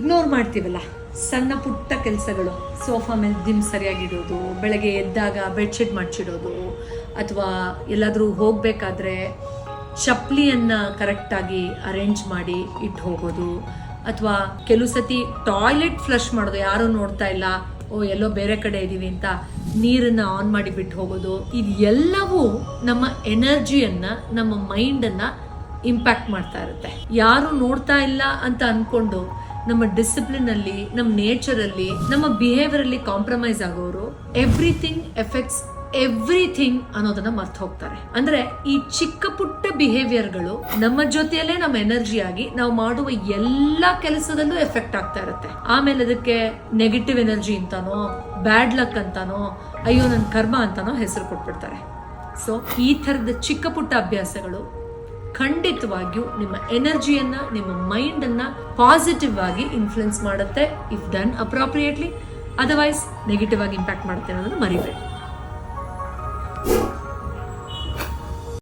Ignore ಮಾಡ್ತೀವಲ್ಲ? ಸಣ್ಣ ಪುಟ್ಟ ಕೆಲಸಗಳು. ಸೋಫಾ ಮೇಲೆ ದಿಮ್ ಸರಿಯಾಗಿಡೋದು ಬೆಳಗ್ಗೆ ಎದ್ದಾಗ ಬೆಡ್ಶೀಟ್ ಮಾಡಿಸಿಡೋದು, ಅಥವಾ ಎಲ್ಲಾದರೂ ಹೋಗಬೇಕಾದ್ರೆ ಚಪ್ಪಲಿಯನ್ನು ಕರೆಕ್ಟಾಗಿ ಅರೇಂಜ್ ಮಾಡಿ ಇಟ್ಟು ಹೋಗೋದು, ಅಥವಾ ಕೆಲವು ಸತಿ ಟಾಯ್ಲೆಟ್ ಫ್ಲಶ್ ಮಾಡೋದು, ಯಾರೂ ನೋಡ್ತಾ ಇಲ್ಲ, ಓ, ಎಲ್ಲೋ ಬೇರೆ ಕಡೆ ಇದ್ದೀವಿ ಅಂತ ನೀರನ್ನು ಆನ್ ಮಾಡಿ ಬಿಟ್ಟು ಹೋಗೋದು, ಇದೆಲ್ಲವೂ ನಮ್ಮ ಎನರ್ಜಿಯನ್ನು ನಮ್ಮ ಮೈಂಡನ್ನು ಇಂಪ್ಯಾಕ್ಟ್ ಮಾಡ್ತಾ ಇರುತ್ತೆ. ಯಾರು ನೋಡ್ತಾ ಇಲ್ಲ ಅಂತ ಅನ್ಕೊಂಡು ನಮ್ಮ ಡಿಸಿಪ್ಲಿನ್ ಅಲ್ಲಿ, ನಮ್ಮ ನೇಚರ್ ಅಲ್ಲಿ, ನಮ್ಮ ಬಿಹೇವಿಯರ್ ಅಲ್ಲಿ ಕಾಂಪ್ರಮೈಸ್ ಆಗೋರು ಎವ್ರಿಥಿಂಗ್ ಎಫೆಕ್ಟ್ಸ್ ಎವ್ರಿಥಿಂಗ್ ಅನ್ನೋದನ್ನ ಮರ್ತು ಹೋಗ್ತಾರೆ. ಅಂದ್ರೆ ಈ ಚಿಕ್ಕ ಪುಟ್ಟ ಬಿಹೇವಿಯರ್ಗಳು ನಮ್ಮ ಜೊತೆಯಲ್ಲೇ ನಮ್ಮ ಎನರ್ಜಿ ಆಗಿ ನಾವು ಮಾಡುವ ಎಲ್ಲಾ ಕೆಲಸದಲ್ಲೂ ಎಫೆಕ್ಟ್ ಆಗ್ತಾ ಇರುತ್ತೆ. ಆಮೇಲೆ ಅದಕ್ಕೆ ನೆಗೆಟಿವ್ ಎನರ್ಜಿ ಅಂತಾನೋ ಬ್ಯಾಡ್ ಲಕ್ ಅಂತಾನೋ, ಅಯ್ಯೋ ನನ್ನ ಕರ್ಮ ಅಂತಾನೋ ಹೆಸರು ಕೊಟ್ಬಿಡ್ತಾರೆ. ಸೊ ಈ ಥರದ ಚಿಕ್ಕ ಪುಟ್ಟ ಅಭ್ಯಾಸಗಳು ಖಂಡಿತವಾಗಿಯೂ ನಿಮ್ಮ ಎನರ್ಜಿಯನ್ನ, ನಿಮ್ಮ ಮೈಂಡ್ ಅನ್ನ ಪಾಸಿಟಿವ್ ಆಗಿ ಇನ್ಫ್ಲುಯೆನ್ಸ್ ಮಾಡುತ್ತೆ if done inappropriately otherwise negative ಆಗಿ ಇಂಪ್ಯಾಕ್ಟ್ ಮಾಡುತ್ತೆ ಅನ್ನೋದನ್ನು ಮರಿಬೇಡಿ.